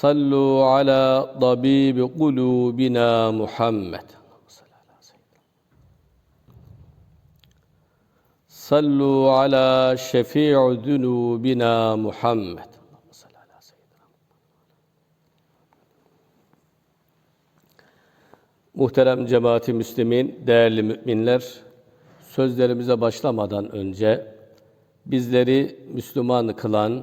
صلوا على طبيب قلوبنا محمد صلوا على شفيع ذنوبنا محمد Muhterem cemaati müslimin, değerli müminler, sözlerimize başlamadan önce bizleri Müslüman kılan,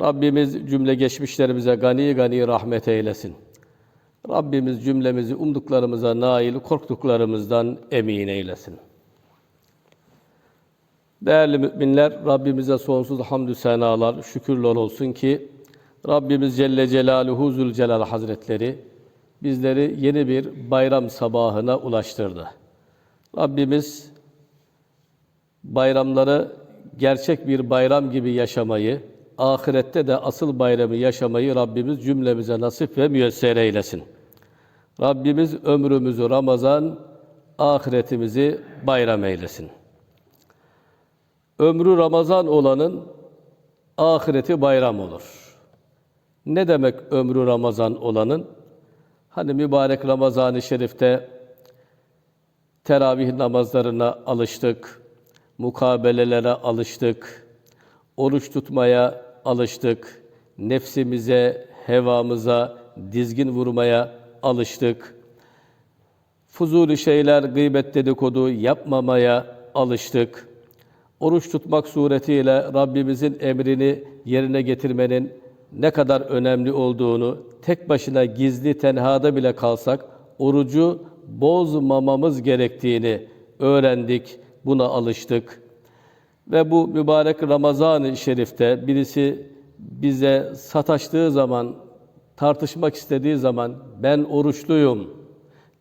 Rabbimiz cümle geçmişlerimize gani gani rahmet eylesin. Rabbimiz cümlemizi umduklarımıza nail, korktuklarımızdan emin eylesin. Değerli müminler, Rabbimize sonsuz hamdü senalar, şükürler olsun ki Rabbimiz Celle Celaluhu Zülcelal Hazretleri bizleri yeni bir bayram sabahına ulaştırdı. Rabbimiz bayramları gerçek bir bayram gibi yaşamayı, ahirette de asıl bayramı yaşamayı Rabbimiz cümlemize nasip ve müyesser eylesin. Rabbimiz ömrümüzü Ramazan, ahiretimizi bayram eylesin. Ömrü Ramazan olanın ahireti bayram olur. Ne demek ömrü Ramazan olanın? Hani mübarek Ramazan-ı Şerif'te teravih namazlarına alıştık, mukabelelere alıştık, oruç tutmaya alıştık, nefsimize, hevamıza dizgin vurmaya alıştık. Fuzuli şeyler, gıybet dedikodu yapmamaya alıştık. Oruç tutmak suretiyle Rabbimizin emrini yerine getirmenin ne kadar önemli olduğunu, tek başına gizli tenhada bile kalsak orucu bozmamamız gerektiğini öğrendik, buna alıştık. Ve bu mübarek Ramazan-ı Şerif'te birisi bize sataştığı zaman, tartışmak istediği zaman ben oruçluyum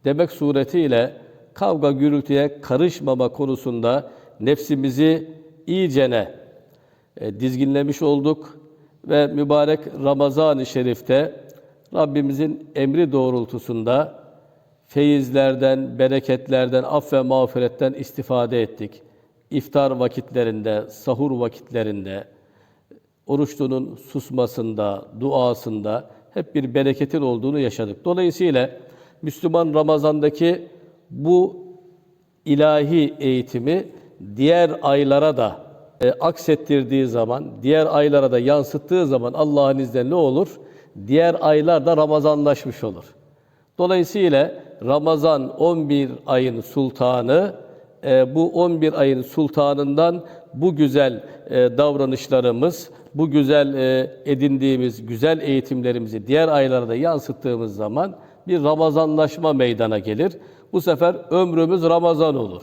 demek suretiyle kavga gürültüye karışmama konusunda nefsimizi iyicene e, dizginlemiş olduk ve mübarek Ramazan-ı Şerif'te Rabbimizin emri doğrultusunda feyizlerden, bereketlerden, af ve mağfiretten istifade ettik. İftar vakitlerinde, sahur vakitlerinde, oruçlunun susmasında, duasında hep bir bereketin olduğunu yaşadık. Dolayısıyla Müslüman Ramazan'daki bu ilahi eğitimi diğer aylara da e, aksettirdiği zaman, diğer aylara da yansıttığı zaman Allah'ın izniyle ne olur? Diğer aylar da Ramazanlaşmış olur. Dolayısıyla Ramazan 11 ayın sultanı, bu 11 ayın sultanından bu güzel e, davranışlarımız, bu güzel e, edindiğimiz güzel eğitimlerimizi diğer aylarda yansıttığımız zaman bir Ramazanlaşma meydana gelir. Bu sefer ömrümüz Ramazan olur.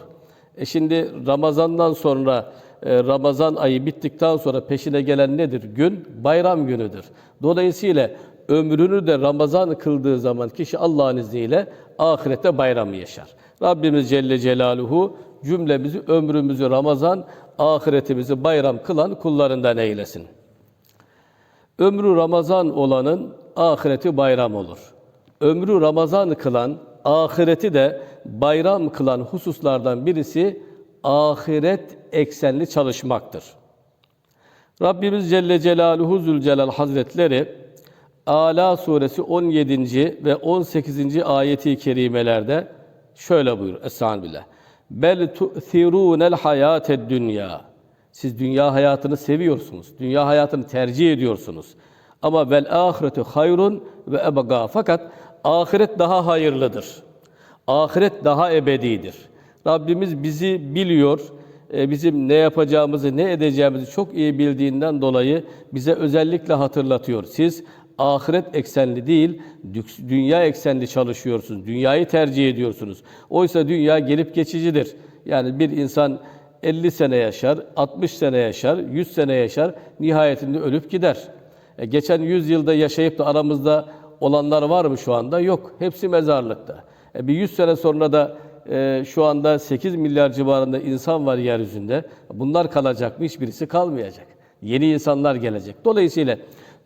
E şimdi Ramazan'dan sonra Ramazan ayı bittikten sonra peşine gelen nedir? Gün bayram günüdür. Dolayısıyla ömrünü de Ramazan kıldığı zaman kişi Allah'ın izniyle ahirette bayramı yaşar. Rabbimiz Celle Celaluhu cümlemizi ömrümüzü Ramazan, ahiretimizi bayram kılan kullarından eylesin. Ömrü Ramazan olanın ahireti bayram olur. Ömrü Ramazan kılan, ahireti de bayram kılan hususlardan birisi ahiret eksenli çalışmaktır. Rabbimiz Celle Celaluhu Zülcelal Hazretleri Ala suresi 17. ve 18. ayeti kerimelerde şöyle buyur. Estağfirullah. Bel tu'thirûnel hayâted dünya. Siz dünya hayatını seviyorsunuz. Dünya hayatını tercih ediyorsunuz. Ama vel ahiretu hayrun ve ebega. Fakat ahiret daha hayırlıdır. Ahiret daha ebedidir. Rabbimiz bizi biliyor, e, bizim ne yapacağımızı, ne edeceğimizi çok iyi bildiğinden dolayı bize özellikle hatırlatıyor. Siz ahiret eksenli değil, dü- dünya eksenli çalışıyorsunuz. Dünyayı tercih ediyorsunuz. Oysa dünya gelip geçicidir. Yani bir insan 50 sene yaşar, 60 sene yaşar, 100 sene yaşar, nihayetinde ölüp gider. E, geçen 100 yılda yaşayıp da aramızda olanlar var mı şu anda? Yok. Hepsi mezarlıkta. E, bir 100 sene sonra da e, şu anda 8 milyar civarında insan var yeryüzünde. Bunlar kalacak mı? Hiçbirisi kalmayacak. Yeni insanlar gelecek. Dolayısıyla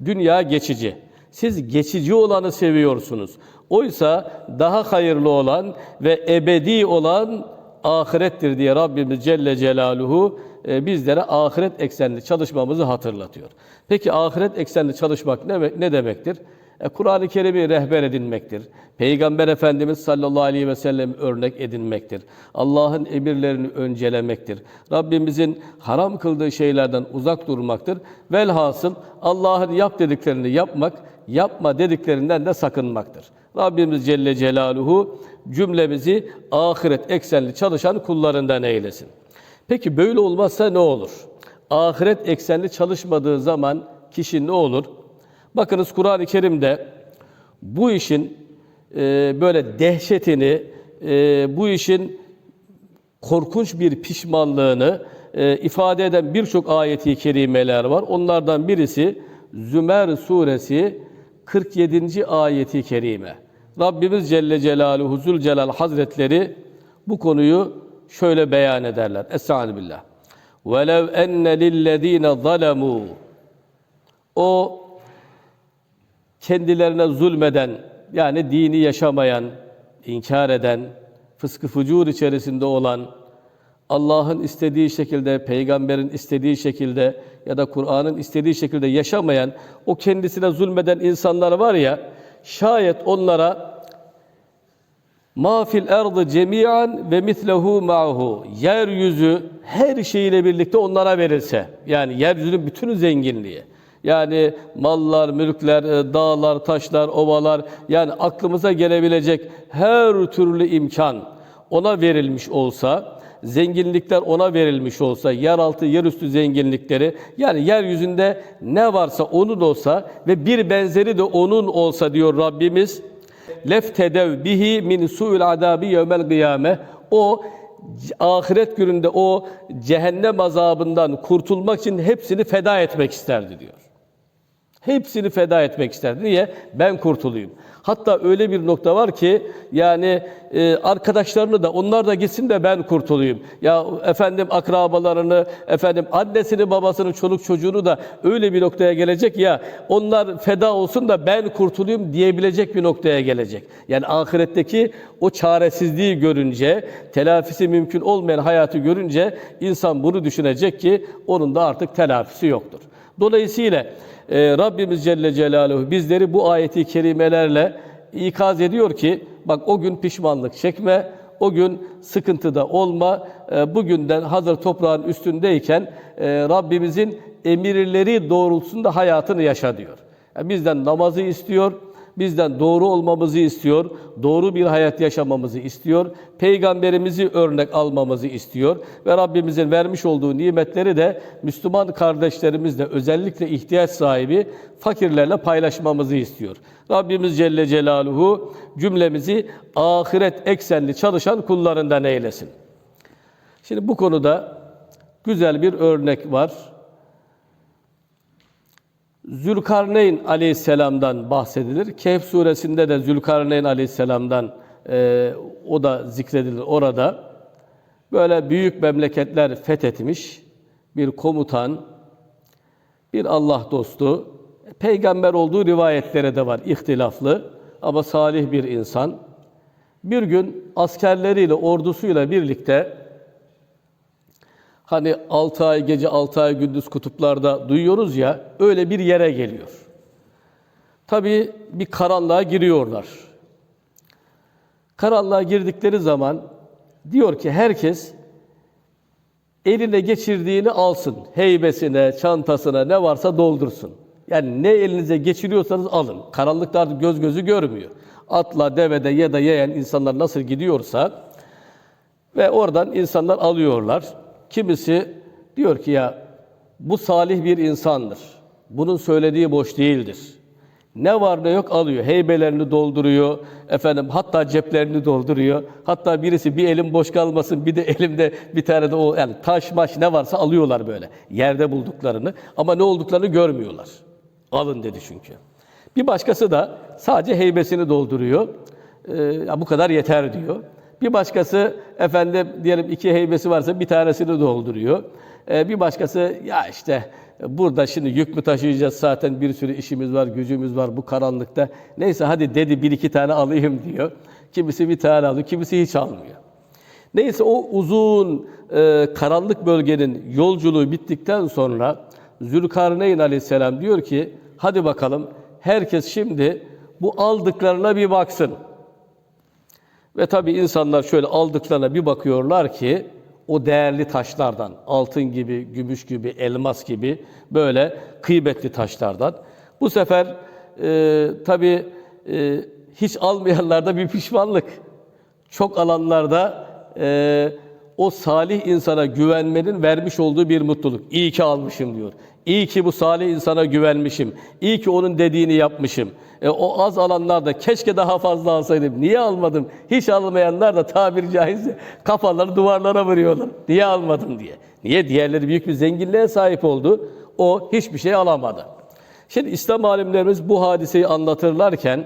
dünya geçici. Siz geçici olanı seviyorsunuz. Oysa daha hayırlı olan ve ebedi olan ahirettir diye Rabbimiz Celle Celaluhu e, bizlere ahiret eksenli çalışmamızı hatırlatıyor. Peki ahiret eksenli çalışmak ne, ne demektir? E, Kur'an-ı Kerim'i rehber edinmektir. Peygamber Efendimiz sallallahu aleyhi ve sellem örnek edinmektir. Allah'ın emirlerini öncelemektir. Rabbimizin haram kıldığı şeylerden uzak durmaktır. Velhasıl Allah'ın yap dediklerini yapmak, yapma dediklerinden de sakınmaktır. Rabbimiz Celle Celaluhu cümlemizi ahiret eksenli çalışan kullarından eylesin. Peki böyle olmazsa ne olur? Ahiret eksenli çalışmadığı zaman kişi ne olur? Bakınız Kur'an-ı Kerim'de bu işin e, böyle dehşetini, e, bu işin korkunç bir pişmanlığını e, ifade eden birçok ayeti kerimeler var. Onlardan birisi Zümer suresi 47. ayeti kerime. Rabbimiz Celle Celaluhu Zülcelal Hazretleri bu konuyu şöyle beyan ederler. Estaizu billah. وَلَوْ اَنَّ لِلَّذ۪ينَ ظَلَمُوا O kendilerine zulmeden, yani dini yaşamayan, inkar eden, fıskı fucur içerisinde olan, Allah'ın istediği şekilde, peygamberin istediği şekilde ya da Kur'an'ın istediği şekilde yaşamayan, o kendisine zulmeden insanlar var ya, şayet onlara Ma fil erdı cemiyan ve mislehu ma'hu. Yeryüzü her şeyiyle birlikte onlara verilse. Yani yeryüzünün bütün zenginliği. Yani mallar, mülkler, e, dağlar, taşlar, ovalar yani aklımıza gelebilecek her türlü imkan ona verilmiş olsa, zenginlikler ona verilmiş olsa, yeraltı, yerüstü zenginlikleri yani yeryüzünde ne varsa onun olsa ve bir benzeri de onun olsa diyor Rabbimiz leftedev bihi min su'il adabi yevmel kıyame. O ahiret gününde o cehennem azabından kurtulmak için hepsini feda etmek isterdi diyor. Hepsini feda etmek isterdi. Niye? Ben kurtulayım. Hatta öyle bir nokta var ki yani e, arkadaşlarını da onlar da gitsin de ben kurtulayım. Ya efendim akrabalarını, efendim annesini, babasını, çoluk çocuğunu da öyle bir noktaya gelecek ya onlar feda olsun da ben kurtulayım diyebilecek bir noktaya gelecek. Yani ahiretteki o çaresizliği görünce, telafisi mümkün olmayan hayatı görünce insan bunu düşünecek ki onun da artık telafisi yoktur. Dolayısıyla e, Rabbimiz Celle Celaluhu bizleri bu ayeti kerimelerle ikaz ediyor ki bak o gün pişmanlık çekme, o gün sıkıntıda olma, e, bugünden hazır toprağın üstündeyken e, Rabbimizin emirleri doğrultusunda hayatını yaşa diyor. Yani bizden namazı istiyor, bizden doğru olmamızı istiyor, doğru bir hayat yaşamamızı istiyor, peygamberimizi örnek almamızı istiyor ve Rabbimizin vermiş olduğu nimetleri de Müslüman kardeşlerimizle özellikle ihtiyaç sahibi fakirlerle paylaşmamızı istiyor. Rabbimiz Celle Celaluhu cümlemizi ahiret eksenli çalışan kullarından eylesin. Şimdi bu konuda güzel bir örnek var. Zülkarneyn aleyhisselamdan bahsedilir. Kehf suresinde de Zülkarneyn aleyhisselamdan e, o da zikredilir orada. Böyle büyük memleketler fethetmiş bir komutan, bir Allah dostu, peygamber olduğu rivayetlere de var ihtilaflı ama salih bir insan. Bir gün askerleriyle, ordusuyla birlikte Hani 6 ay gece 6 ay gündüz kutuplarda duyuyoruz ya öyle bir yere geliyor. Tabii bir karanlığa giriyorlar. Karanlığa girdikleri zaman diyor ki herkes eline geçirdiğini alsın. Heybesine, çantasına ne varsa doldursun. Yani ne elinize geçiriyorsanız alın. Karanlıkta artık göz gözü görmüyor. Atla, devede ya da yeğen insanlar nasıl gidiyorsa ve oradan insanlar alıyorlar. Kimisi diyor ki ya bu salih bir insandır. Bunun söylediği boş değildir. Ne var ne yok alıyor. Heybelerini dolduruyor. Efendim hatta ceplerini dolduruyor. Hatta birisi bir elim boş kalmasın bir de elimde bir tane de o yani taş maş ne varsa alıyorlar böyle. Yerde bulduklarını ama ne olduklarını görmüyorlar. Alın dedi çünkü. Bir başkası da sadece heybesini dolduruyor. Ee, bu kadar yeter diyor. Bir başkası efendim diyelim iki heybesi varsa bir tanesini dolduruyor. Ee, bir başkası ya işte burada şimdi yük mü taşıyacağız zaten bir sürü işimiz var, gücümüz var bu karanlıkta. Neyse hadi dedi bir iki tane alayım diyor. Kimisi bir tane alıyor, kimisi hiç almıyor. Neyse o uzun e, karanlık bölgenin yolculuğu bittikten sonra Zülkarneyn aleyhisselam diyor ki hadi bakalım herkes şimdi bu aldıklarına bir baksın. Ve tabii insanlar şöyle aldıklarına bir bakıyorlar ki o değerli taşlardan, altın gibi, gümüş gibi, elmas gibi böyle kıymetli taşlardan. Bu sefer e, tabii e, hiç almayanlarda bir pişmanlık. Çok alanlarda e, o salih insana güvenmenin vermiş olduğu bir mutluluk. İyi ki almışım diyor. İyi ki bu salih insana güvenmişim. İyi ki onun dediğini yapmışım. E, o az alanlarda keşke daha fazla alsaydım. Niye almadım? Hiç almayanlar da tabiri caizse kafaları duvarlara vuruyorlar. Niye almadım diye. Niye? Diğerleri büyük bir zenginliğe sahip oldu. O hiçbir şey alamadı. Şimdi İslam alimlerimiz bu hadiseyi anlatırlarken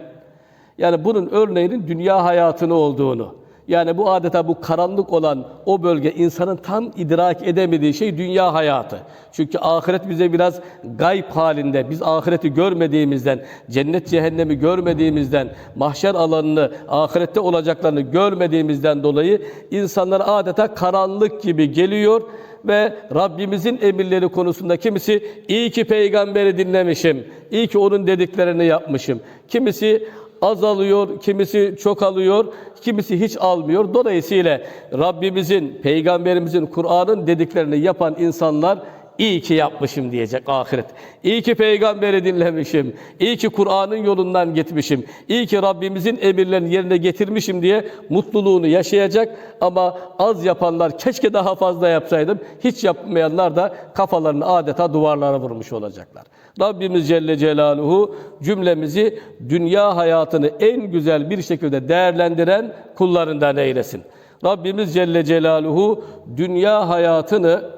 yani bunun örneğinin dünya hayatını olduğunu, yani bu adeta bu karanlık olan o bölge insanın tam idrak edemediği şey dünya hayatı. Çünkü ahiret bize biraz gayb halinde, biz ahireti görmediğimizden, cennet cehennemi görmediğimizden, mahşer alanını, ahirette olacaklarını görmediğimizden dolayı insanlar adeta karanlık gibi geliyor ve Rabbimizin emirleri konusunda kimisi iyi ki peygamberi dinlemişim, iyi ki onun dediklerini yapmışım. Kimisi az alıyor, kimisi çok alıyor, kimisi hiç almıyor. Dolayısıyla Rabbimizin, Peygamberimizin, Kur'an'ın dediklerini yapan insanlar iyi ki yapmışım diyecek ahiret. İyi ki peygamberi dinlemişim. İyi ki Kur'an'ın yolundan gitmişim. İyi ki Rabbimizin emirlerini yerine getirmişim diye mutluluğunu yaşayacak. Ama az yapanlar keşke daha fazla yapsaydım. Hiç yapmayanlar da kafalarını adeta duvarlara vurmuş olacaklar. Rabbimiz Celle Celaluhu cümlemizi dünya hayatını en güzel bir şekilde değerlendiren kullarından eylesin. Rabbimiz Celle Celaluhu dünya hayatını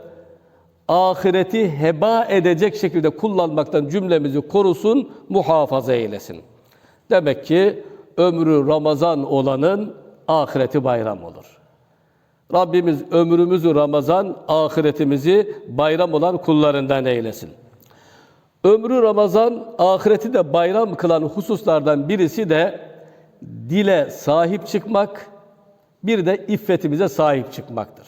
ahireti heba edecek şekilde kullanmaktan cümlemizi korusun, muhafaza eylesin. Demek ki ömrü Ramazan olanın ahireti bayram olur. Rabbimiz ömrümüzü Ramazan, ahiretimizi bayram olan kullarından eylesin. Ömrü Ramazan, ahireti de bayram kılan hususlardan birisi de dile sahip çıkmak, bir de iffetimize sahip çıkmaktır.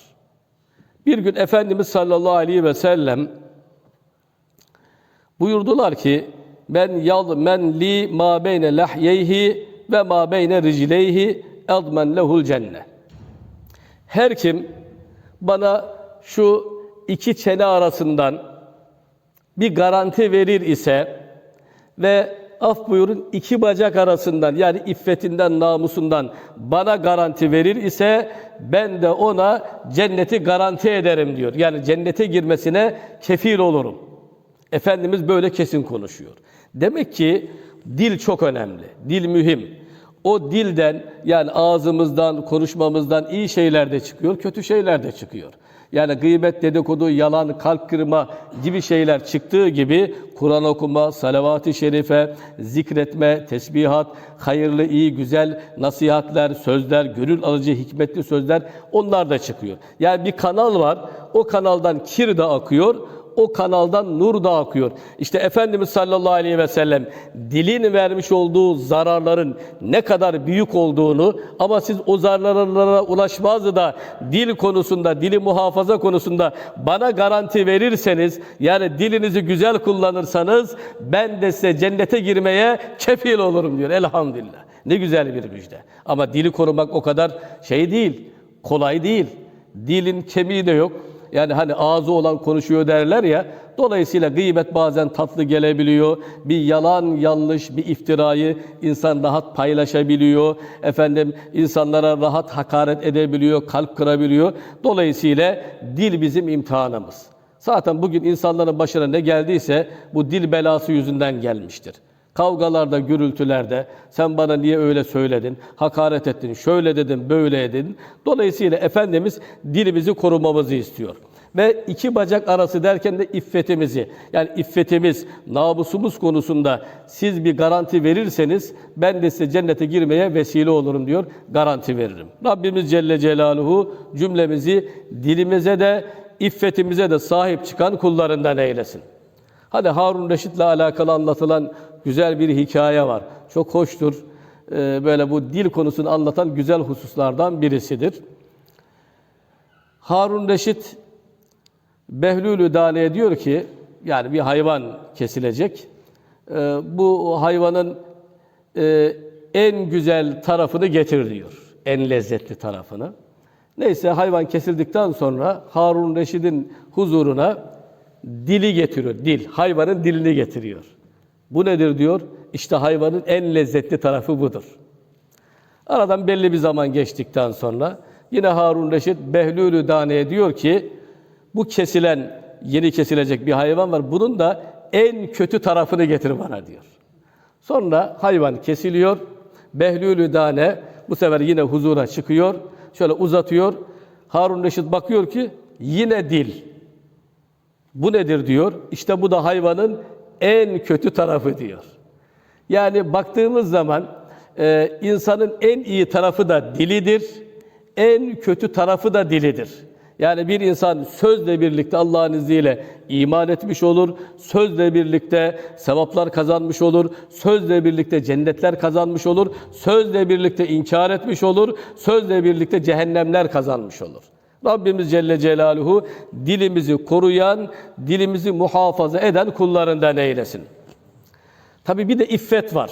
Bir gün Efendimiz sallallahu aleyhi ve sellem buyurdular ki men yal men li ma beyne lahyeyhi ve ma beyne ricleyhi admen lehul cenne. Her kim bana şu iki çene arasından bir garanti verir ise ve af buyurun iki bacak arasından yani iffetinden namusundan bana garanti verir ise ben de ona cenneti garanti ederim diyor. Yani cennete girmesine kefil olurum. Efendimiz böyle kesin konuşuyor. Demek ki dil çok önemli. Dil mühim. O dilden yani ağzımızdan, konuşmamızdan iyi şeyler de çıkıyor, kötü şeyler de çıkıyor. Yani gıybet, dedikodu, yalan, kalp kırma gibi şeyler çıktığı gibi Kur'an okuma, salavat-ı şerife, zikretme, tesbihat, hayırlı, iyi, güzel nasihatler, sözler, gönül alıcı, hikmetli sözler onlar da çıkıyor. Yani bir kanal var, o kanaldan kir de akıyor, o kanaldan nur da akıyor. İşte Efendimiz sallallahu aleyhi ve sellem dilin vermiş olduğu zararların ne kadar büyük olduğunu ama siz o zararlara ulaşmazdı da dil konusunda, dili muhafaza konusunda bana garanti verirseniz yani dilinizi güzel kullanırsanız ben de size cennete girmeye kefil olurum diyor elhamdülillah. Ne güzel bir müjde. Ama dili korumak o kadar şey değil, kolay değil. Dilin kemiği de yok. Yani hani ağzı olan konuşuyor derler ya. Dolayısıyla gıybet bazen tatlı gelebiliyor. Bir yalan, yanlış, bir iftirayı insan rahat paylaşabiliyor. Efendim insanlara rahat hakaret edebiliyor, kalp kırabiliyor. Dolayısıyla dil bizim imtihanımız. Zaten bugün insanların başına ne geldiyse bu dil belası yüzünden gelmiştir. Kavgalarda, gürültülerde sen bana niye öyle söyledin, hakaret ettin, şöyle dedin, böyle dedin. Dolayısıyla Efendimiz dilimizi korumamızı istiyor. Ve iki bacak arası derken de iffetimizi, yani iffetimiz, namusumuz konusunda siz bir garanti verirseniz ben de size cennete girmeye vesile olurum diyor, garanti veririm. Rabbimiz Celle Celaluhu cümlemizi dilimize de iffetimize de sahip çıkan kullarından eylesin. Hadi Harun Reşit'le alakalı anlatılan güzel bir hikaye var. Çok hoştur. Ee, böyle bu dil konusunu anlatan güzel hususlardan birisidir. Harun Reşit Behlülü Dane'ye diyor ki, yani bir hayvan kesilecek. Ee, bu hayvanın e, en güzel tarafını getir diyor. En lezzetli tarafını. Neyse hayvan kesildikten sonra Harun Reşid'in huzuruna dili getiriyor. Dil, hayvanın dilini getiriyor. Bu nedir diyor? İşte hayvanın en lezzetli tarafı budur. Aradan belli bir zaman geçtikten sonra yine Harun Reşit Behlülü Dane'ye diyor ki bu kesilen, yeni kesilecek bir hayvan var. Bunun da en kötü tarafını getir bana diyor. Sonra hayvan kesiliyor. Behlülü Dane bu sefer yine huzura çıkıyor. Şöyle uzatıyor. Harun Reşit bakıyor ki yine dil. Bu nedir diyor? İşte bu da hayvanın en kötü tarafı diyor. Yani baktığımız zaman e, insanın en iyi tarafı da dilidir, en kötü tarafı da dilidir. Yani bir insan sözle birlikte Allah'ın izniyle iman etmiş olur, sözle birlikte sevaplar kazanmış olur, sözle birlikte cennetler kazanmış olur, sözle birlikte inkar etmiş olur, sözle birlikte cehennemler kazanmış olur. Rabbimiz Celle Celaluhu dilimizi koruyan, dilimizi muhafaza eden kullarından eylesin. Tabi bir de iffet var.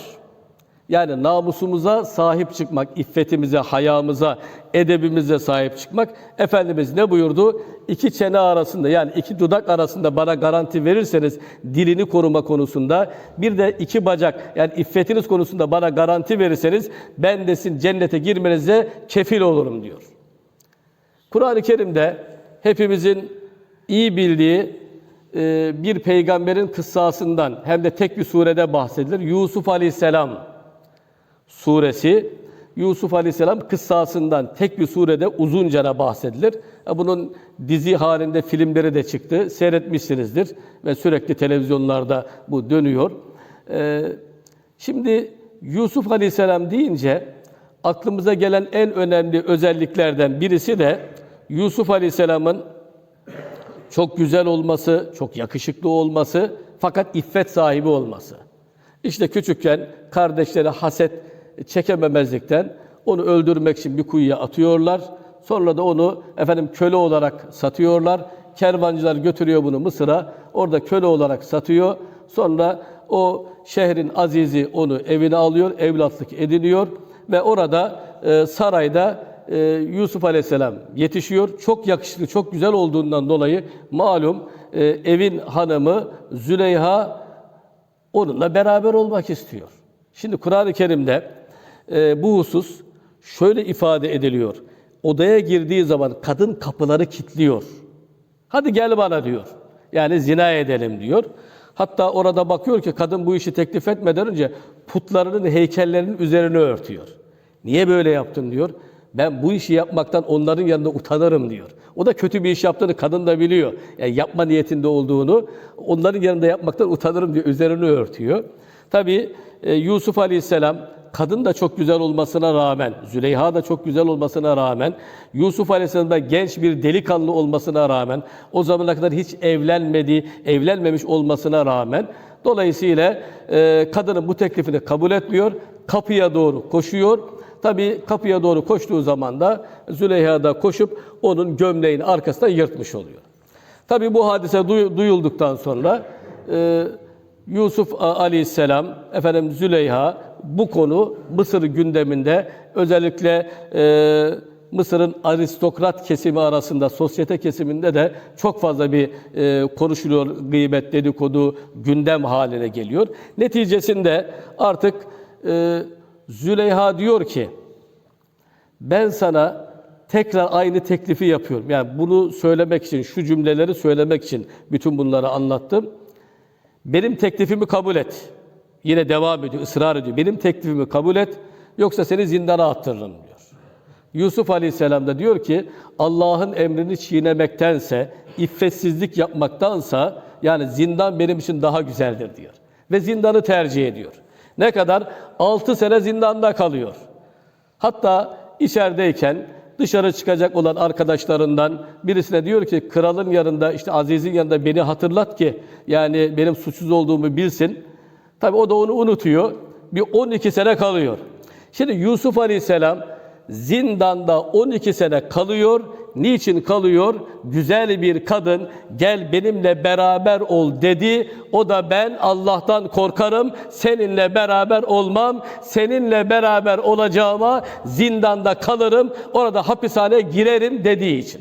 Yani namusumuza sahip çıkmak, iffetimize, hayamıza, edebimize sahip çıkmak. Efendimiz ne buyurdu? İki çene arasında yani iki dudak arasında bana garanti verirseniz dilini koruma konusunda bir de iki bacak yani iffetiniz konusunda bana garanti verirseniz ben de cennete girmenize kefil olurum diyor. Kur'an-ı Kerim'de hepimizin iyi bildiği e, bir peygamberin kıssasından hem de tek bir surede bahsedilir. Yusuf Aleyhisselam suresi Yusuf Aleyhisselam kıssasından tek bir surede uzunca bahsedilir. E, Bunun dizi halinde filmleri de çıktı. Seyretmişsinizdir ve sürekli televizyonlarda bu dönüyor. E, Şimdi Yusuf Aleyhisselam deyince aklımıza gelen en önemli özelliklerden birisi de Yusuf Aleyhisselam'ın çok güzel olması, çok yakışıklı olması fakat iffet sahibi olması. İşte küçükken kardeşleri haset çekememezlikten onu öldürmek için bir kuyuya atıyorlar. Sonra da onu efendim köle olarak satıyorlar. Kervancılar götürüyor bunu Mısır'a. Orada köle olarak satıyor. Sonra o şehrin azizi onu evine alıyor, evlatlık ediniyor ve orada e, sarayda e, Yusuf Aleyhisselam yetişiyor. Çok yakışıklı, çok güzel olduğundan dolayı malum e, evin hanımı Züleyha onunla beraber olmak istiyor. Şimdi Kur'an-ı Kerim'de e, bu husus şöyle ifade ediliyor. Odaya girdiği zaman kadın kapıları kilitliyor. Hadi gel bana diyor. Yani zina edelim diyor. Hatta orada bakıyor ki kadın bu işi teklif etmeden önce putlarının heykellerinin üzerine örtüyor. Niye böyle yaptın diyor. Ben bu işi yapmaktan onların yanında utanırım diyor. O da kötü bir iş yaptığını kadın da biliyor. Yani yapma niyetinde olduğunu onların yanında yapmaktan utanırım diyor. Üzerine örtüyor. Tabii e, Yusuf Aleyhisselam kadın da çok güzel olmasına rağmen, Züleyha da çok güzel olmasına rağmen, Yusuf Aleyhisselam da genç bir delikanlı olmasına rağmen, o zamana kadar hiç evlenmedi, evlenmemiş olmasına rağmen, dolayısıyla e, kadının bu teklifini kabul etmiyor, kapıya doğru koşuyor. Tabii kapıya doğru koştuğu zaman da Züleyha da koşup onun gömleğini arkasından yırtmış oluyor. Tabii bu hadise duy- duyulduktan sonra e, Yusuf Aleyhisselam, efendim Züleyha bu konu Mısır gündeminde özellikle e, Mısır'ın aristokrat kesimi arasında, sosyete kesiminde de çok fazla bir e, konuşuluyor, gıybet, dedikodu, gündem haline geliyor. Neticesinde artık e, Züleyha diyor ki, ben sana tekrar aynı teklifi yapıyorum. Yani bunu söylemek için, şu cümleleri söylemek için bütün bunları anlattım. Benim teklifimi kabul et. Yine devam ediyor, ısrar ediyor. Benim teklifimi kabul et, yoksa seni zindana attırırım diyor. Yusuf Aleyhisselam da diyor ki, Allah'ın emrini çiğnemektense, iffetsizlik yapmaktansa, yani zindan benim için daha güzeldir diyor. Ve zindanı tercih ediyor. Ne kadar? 6 sene zindanda kalıyor. Hatta içerideyken dışarı çıkacak olan arkadaşlarından birisine diyor ki kralın yanında işte Aziz'in yanında beni hatırlat ki yani benim suçsuz olduğumu bilsin. Tabi o da onu unutuyor. Bir 12 sene kalıyor. Şimdi Yusuf Aleyhisselam zindanda 12 sene kalıyor. Niçin kalıyor? Güzel bir kadın gel benimle beraber ol dedi. O da ben Allah'tan korkarım. Seninle beraber olmam. Seninle beraber olacağıma zindanda kalırım. Orada hapishaneye girerim dediği için.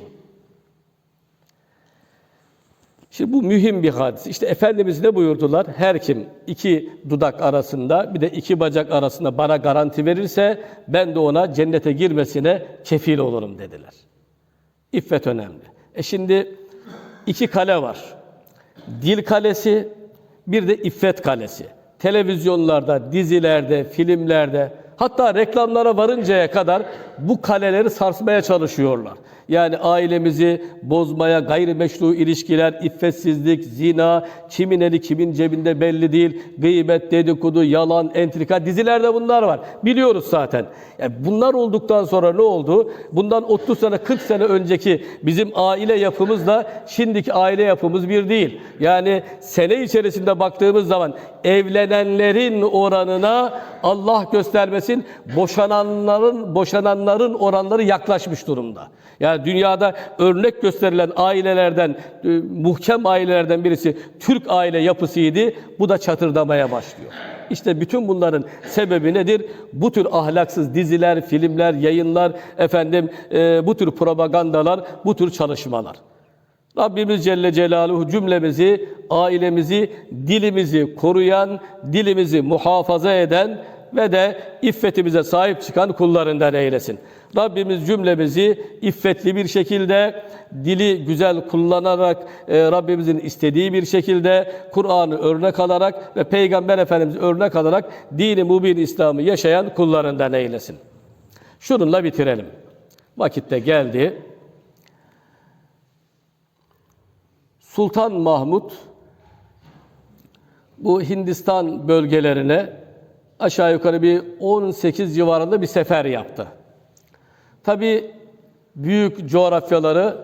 Şimdi bu mühim bir hadis. İşte Efendimiz ne buyurdular? Her kim iki dudak arasında bir de iki bacak arasında bana garanti verirse ben de ona cennete girmesine kefil olurum dediler. İffet önemli. E şimdi iki kale var. Dil kalesi, bir de iffet kalesi. Televizyonlarda, dizilerde, filmlerde, hatta reklamlara varıncaya kadar bu kaleleri sarsmaya çalışıyorlar. Yani ailemizi bozmaya, gayrimeşru ilişkiler, iffetsizlik, zina, kimin eli kimin cebinde belli değil, gıybet, dedikodu, yalan, entrika, dizilerde bunlar var. Biliyoruz zaten. Yani bunlar olduktan sonra ne oldu? Bundan 30 sene, 40 sene önceki bizim aile yapımızla şimdiki aile yapımız bir değil. Yani sene içerisinde baktığımız zaman evlenenlerin oranına Allah göstermesin boşananların boşananların oranları yaklaşmış durumda. Yani dünyada örnek gösterilen ailelerden e, muhkem ailelerden birisi Türk aile yapısıydı. Bu da çatırdamaya başlıyor. İşte bütün bunların sebebi nedir? Bu tür ahlaksız diziler, filmler, yayınlar, efendim e, bu tür propagandalar, bu tür çalışmalar. Rabbimiz Celle Celaluhu cümlemizi, ailemizi, dilimizi koruyan, dilimizi muhafaza eden ve de iffetimize sahip çıkan kullarından eylesin. Rabbimiz cümlemizi iffetli bir şekilde, dili güzel kullanarak, e, Rabbimizin istediği bir şekilde, Kur'an'ı örnek alarak ve Peygamber Efendimiz örnek alarak dini mubin İslam'ı yaşayan kullarından eylesin. Şununla bitirelim. Vakit de geldi. Sultan Mahmud bu Hindistan bölgelerine aşağı yukarı bir 18 civarında bir sefer yaptı. Tabi büyük coğrafyaları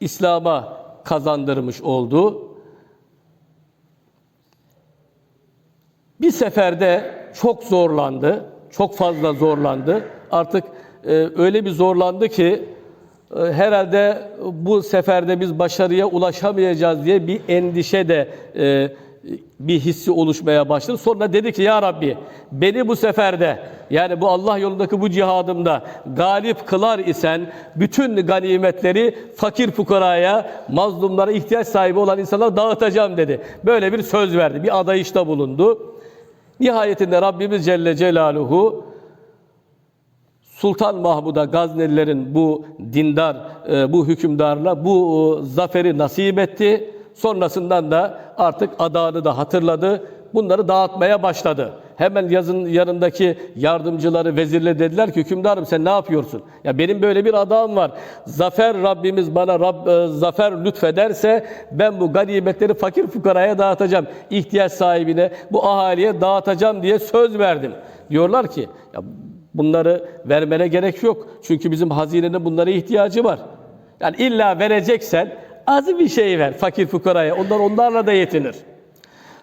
İslam'a kazandırmış oldu. Bir seferde çok zorlandı, çok fazla zorlandı. Artık e, öyle bir zorlandı ki e, herhalde bu seferde biz başarıya ulaşamayacağız diye bir endişe de e, bir hissi oluşmaya başladı. Sonra dedi ki ya Rabbi beni bu seferde yani bu Allah yolundaki bu cihadımda galip kılar isen bütün ganimetleri fakir fukaraya, mazlumlara ihtiyaç sahibi olan insanlara dağıtacağım dedi. Böyle bir söz verdi. Bir adayışta bulundu. Nihayetinde Rabbimiz Celle Celaluhu Sultan Mahmud'a Gaznelilerin bu dindar, e, bu hükümdarla bu e, zaferi nasip etti. Sonrasından da artık adağını da hatırladı. Bunları dağıtmaya başladı. Hemen yazın yanındaki yardımcıları, vezirle dediler ki hükümdarım sen ne yapıyorsun? Ya benim böyle bir adağım var. Zafer Rabbimiz bana Rab, e, zafer lütfederse ben bu ganimetleri fakir fukaraya dağıtacağım. İhtiyaç sahibine, bu ahaliye dağıtacağım diye söz verdim. Diyorlar ki ya bunları vermene gerek yok. Çünkü bizim hazinenin bunlara ihtiyacı var. Yani illa vereceksen az bir şey ver fakir fukaraya. Onlar onlarla da yetinir.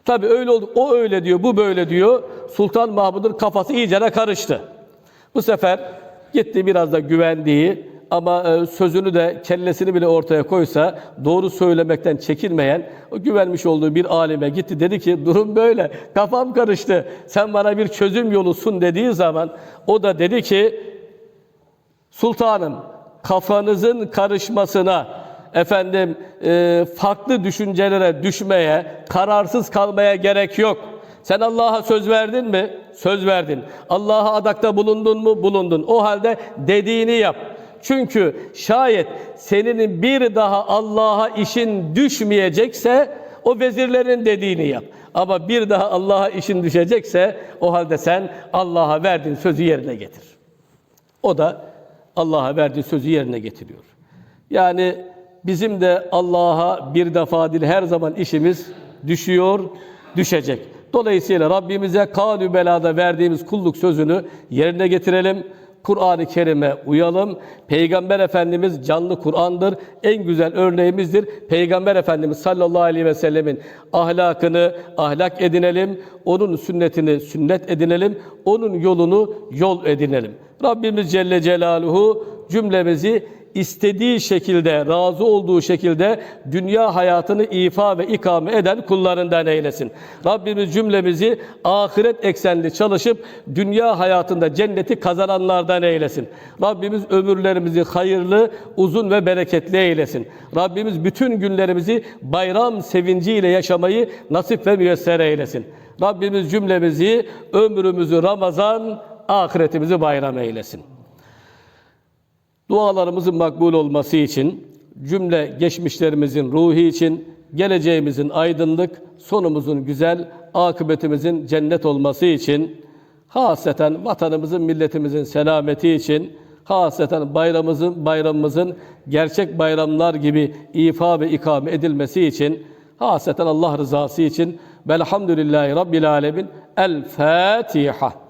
Tabi öyle oldu. O öyle diyor, bu böyle diyor. Sultan Mahmud'un kafası iyicene karıştı. Bu sefer gitti biraz da güvendiği ama e, sözünü de kellesini bile ortaya koysa doğru söylemekten çekinmeyen o güvenmiş olduğu bir alime gitti dedi ki durum böyle kafam karıştı sen bana bir çözüm yolu sun dediği zaman o da dedi ki sultanım kafanızın karışmasına, efendim e, farklı düşüncelere düşmeye, kararsız kalmaya gerek yok. Sen Allah'a söz verdin mi? Söz verdin. Allah'a adakta bulundun mu? Bulundun. O halde dediğini yap. Çünkü şayet senin bir daha Allah'a işin düşmeyecekse o vezirlerin dediğini yap. Ama bir daha Allah'a işin düşecekse o halde sen Allah'a verdiğin sözü yerine getir. O da Allah'a verdiği sözü yerine getiriyor. Yani bizim de Allah'a bir defa değil her zaman işimiz düşüyor, düşecek. Dolayısıyla Rabbimize kalü belada verdiğimiz kulluk sözünü yerine getirelim. Kur'an-ı Kerim'e uyalım. Peygamber Efendimiz canlı Kur'an'dır. En güzel örneğimizdir. Peygamber Efendimiz sallallahu aleyhi ve sellemin ahlakını ahlak edinelim. Onun sünnetini sünnet edinelim. Onun yolunu yol edinelim. Rabbimiz Celle Celaluhu cümlemizi istediği şekilde, razı olduğu şekilde dünya hayatını ifa ve ikame eden kullarından eylesin. Rabbimiz cümlemizi ahiret eksenli çalışıp dünya hayatında cenneti kazananlardan eylesin. Rabbimiz ömürlerimizi hayırlı, uzun ve bereketli eylesin. Rabbimiz bütün günlerimizi bayram sevinciyle yaşamayı nasip ve müyesser eylesin. Rabbimiz cümlemizi ömrümüzü Ramazan, ahiretimizi bayram eylesin. Dualarımızın makbul olması için, cümle geçmişlerimizin ruhi için, geleceğimizin aydınlık, sonumuzun güzel, akıbetimizin cennet olması için, haseten vatanımızın, milletimizin selameti için, haseten bayramımızın, bayramımızın gerçek bayramlar gibi ifa ve ikame edilmesi için, haseten Allah rızası için, velhamdülillahi Rabbil Alemin, El Fatiha.